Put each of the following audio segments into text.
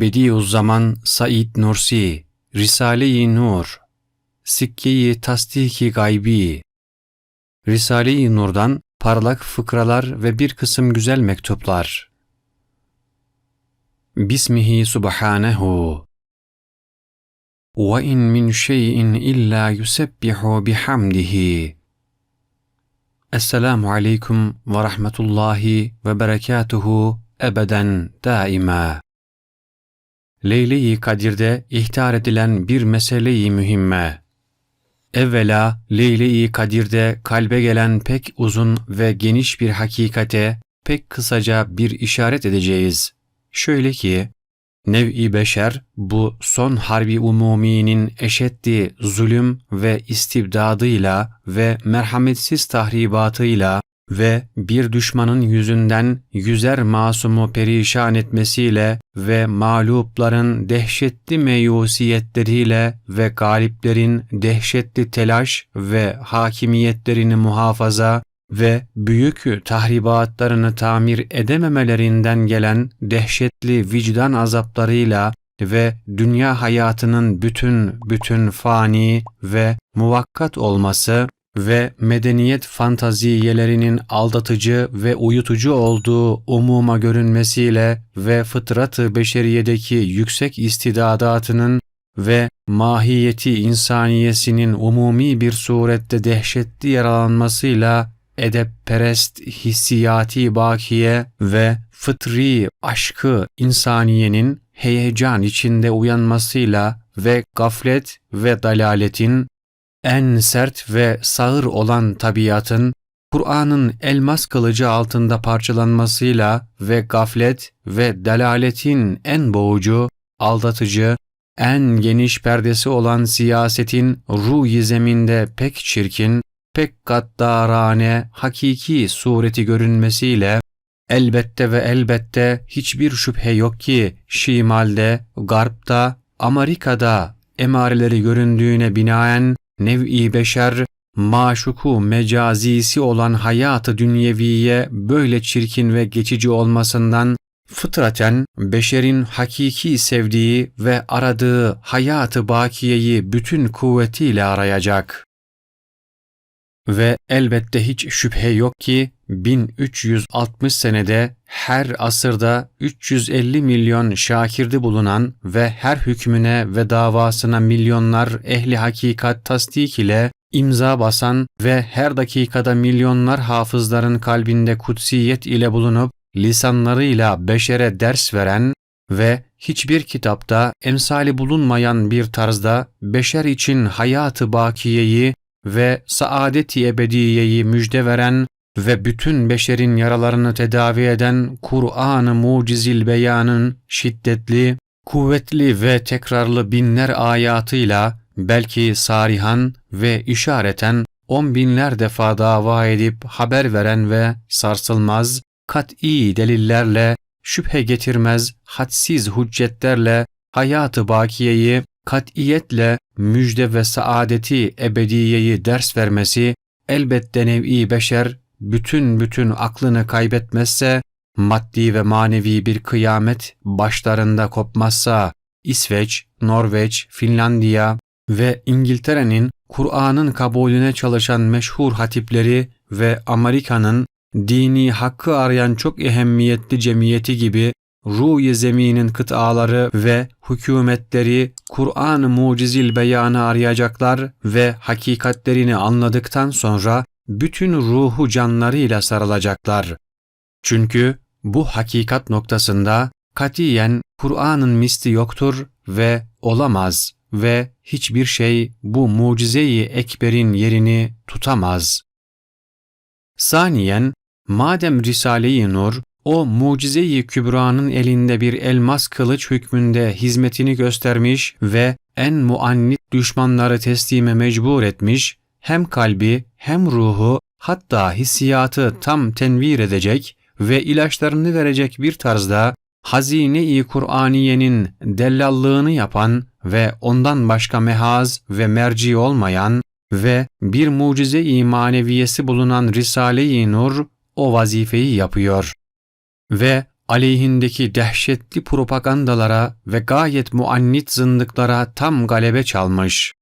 Bediüzzaman Said Nursi, Risale-i Nur, Sikke-i Tasdiki Gaybi, Risale-i Nur'dan parlak fıkralar ve bir kısım güzel mektuplar. Bismihi Subhanehu Ve in min şeyin illa yusebbihu bihamdihi. Esselamu aleyküm ve rahmetullahi ve berekatuhu ebeden daima. Leyle-i Kadir'de ihtar edilen bir mesele-i mühimme. Evvela Leyle-i Kadir'de kalbe gelen pek uzun ve geniş bir hakikate pek kısaca bir işaret edeceğiz. Şöyle ki, Nev-i beşer bu son harbi umuminin eşeddi zulüm ve istibdadıyla ve merhametsiz tahribatıyla ve bir düşmanın yüzünden yüzer masumu perişan etmesiyle ve mağlupların dehşetli meyusiyetleriyle ve galiplerin dehşetli telaş ve hakimiyetlerini muhafaza ve büyük tahribatlarını tamir edememelerinden gelen dehşetli vicdan azaplarıyla ve dünya hayatının bütün bütün fani ve muvakkat olması ve medeniyet fantaziyelerinin aldatıcı ve uyutucu olduğu umuma görünmesiyle ve fıtratı beşeriyedeki yüksek istidadatının ve mahiyeti insaniyesinin umumi bir surette dehşetli yaralanmasıyla edepperest hissiyati bakiye ve fıtri aşkı insaniyenin heyecan içinde uyanmasıyla ve gaflet ve dalaletin en sert ve sağır olan tabiatın Kur'an'ın elmas kılıcı altında parçalanmasıyla ve gaflet ve delaletin en boğucu, aldatıcı, en geniş perdesi olan siyasetin ruh zeminde pek çirkin, pek gaddarane, hakiki sureti görünmesiyle elbette ve elbette hiçbir şüphe yok ki şimalde, garpta, Amerika'da emareleri göründüğüne binaen nev'i beşer maşuku mecazisi olan hayatı dünyeviye böyle çirkin ve geçici olmasından fıtraten beşerin hakiki sevdiği ve aradığı hayatı bakiyeyi bütün kuvvetiyle arayacak. Ve elbette hiç şüphe yok ki 1360 senede her asırda 350 milyon şakirdi bulunan ve her hükmüne ve davasına milyonlar ehli hakikat tasdik ile imza basan ve her dakikada milyonlar hafızların kalbinde kutsiyet ile bulunup lisanlarıyla beşere ders veren ve hiçbir kitapta emsali bulunmayan bir tarzda beşer için hayatı bakiyeyi ve saadeti ebediyeyi müjde veren ve bütün beşerin yaralarını tedavi eden Kur'an-ı Mucizil Beyan'ın şiddetli, kuvvetli ve tekrarlı binler ayatıyla belki sarihan ve işareten on binler defa dava edip haber veren ve sarsılmaz, kat'i delillerle, şüphe getirmez, hadsiz hüccetlerle hayatı bakiyeyi katiyetle müjde ve saadeti ebediyeyi ders vermesi elbette nev'i beşer bütün bütün aklını kaybetmezse maddi ve manevi bir kıyamet başlarında kopmazsa İsveç, Norveç, Finlandiya ve İngiltere'nin Kur'an'ın kabulüne çalışan meşhur hatipleri ve Amerika'nın dini hakkı arayan çok ehemmiyetli cemiyeti gibi ruh zeminin kıtaları ve hükümetleri Kur'an-ı mucizil beyanı arayacaklar ve hakikatlerini anladıktan sonra bütün ruhu canlarıyla sarılacaklar. Çünkü bu hakikat noktasında katiyen Kur'an'ın misli yoktur ve olamaz ve hiçbir şey bu mucizeyi ekberin yerini tutamaz. Saniyen, madem Risale-i Nur o mucize-i kübranın elinde bir elmas kılıç hükmünde hizmetini göstermiş ve en muannit düşmanları teslime mecbur etmiş, hem kalbi hem ruhu hatta hissiyatı tam tenvir edecek ve ilaçlarını verecek bir tarzda hazine-i Kur'aniyenin dellallığını yapan ve ondan başka mehaz ve merci olmayan ve bir mucize-i maneviyesi bulunan Risale-i Nur o vazifeyi yapıyor. Ve aleyhindeki dehşetli propagandalara ve gayet muannit zındıklara tam galebe çalmış.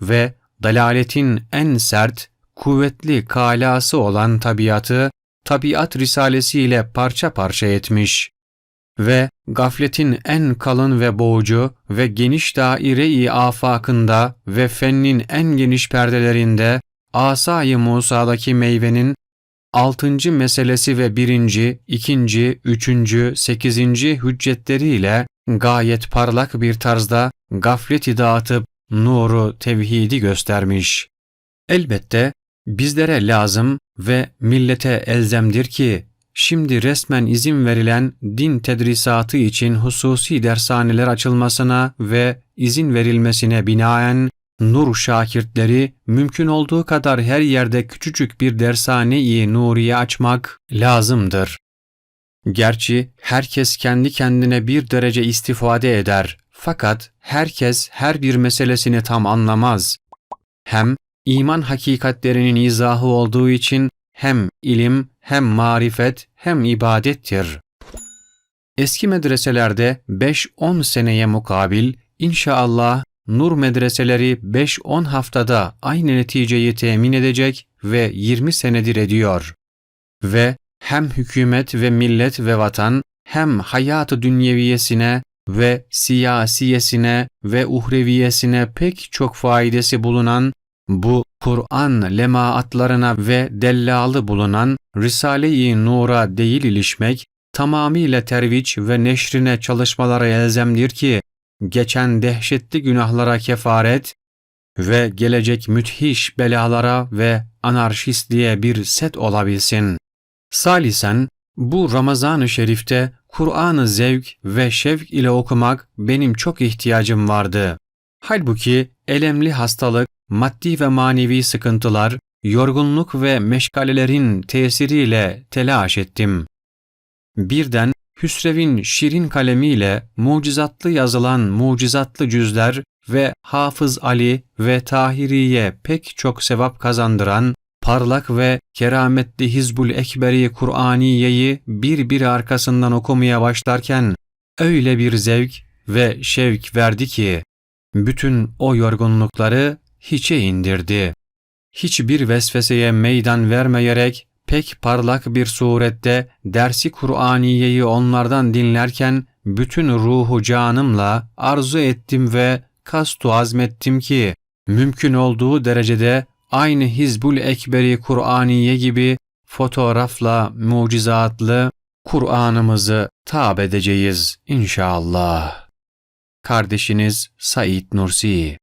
Ve dalaletin en sert, kuvvetli kalası olan tabiatı, tabiat risalesiyle parça parça etmiş ve gafletin en kalın ve boğucu ve geniş daire-i afakında ve fennin en geniş perdelerinde Asay-ı Musa'daki meyvenin altıncı meselesi ve birinci, ikinci, üçüncü, sekizinci hüccetleriyle gayet parlak bir tarzda gafleti dağıtıp nuru tevhidi göstermiş. Elbette bizlere lazım ve millete elzemdir ki şimdi resmen izin verilen din tedrisatı için hususi dershaneler açılmasına ve izin verilmesine binaen nur şakirtleri mümkün olduğu kadar her yerde küçücük bir dershane-i nuriye açmak lazımdır. Gerçi herkes kendi kendine bir derece istifade eder fakat herkes her bir meselesini tam anlamaz. Hem iman hakikatlerinin izahı olduğu için hem ilim, hem marifet, hem ibadettir. Eski medreselerde 5-10 seneye mukabil inşallah nur medreseleri 5-10 haftada aynı neticeyi temin edecek ve 20 senedir ediyor. Ve hem hükümet ve millet ve vatan hem hayatı dünyeviyesine ve siyasiyesine ve uhreviyesine pek çok faydası bulunan bu Kur'an lemaatlarına ve dellalı bulunan Risale-i Nur'a değil ilişmek, tamamıyla terviç ve neşrine çalışmalara elzemdir ki, geçen dehşetli günahlara kefaret ve gelecek müthiş belalara ve anarşistliğe bir set olabilsin. Salisen, bu Ramazan-ı Şerif'te Kur'an'ı zevk ve şevk ile okumak benim çok ihtiyacım vardı. Halbuki elemli hastalık, maddi ve manevi sıkıntılar, yorgunluk ve meşgalelerin tesiriyle telaş ettim. Birden Hüsrev'in şirin kalemiyle mucizatlı yazılan mucizatlı cüzler ve Hafız Ali ve Tahiriye pek çok sevap kazandıran parlak ve kerametli Hizbul Ekberi Kur'aniyeyi bir bir arkasından okumaya başlarken öyle bir zevk ve şevk verdi ki bütün o yorgunlukları hiçe indirdi. Hiçbir vesveseye meydan vermeyerek pek parlak bir surette dersi Kur'aniyeyi onlardan dinlerken bütün ruhu canımla arzu ettim ve kastu azmettim ki mümkün olduğu derecede aynı Hizbul Ekberi Kur'aniye gibi fotoğrafla mucizatlı Kur'an'ımızı tab edeceğiz inşallah. Kardeşiniz Said Nursi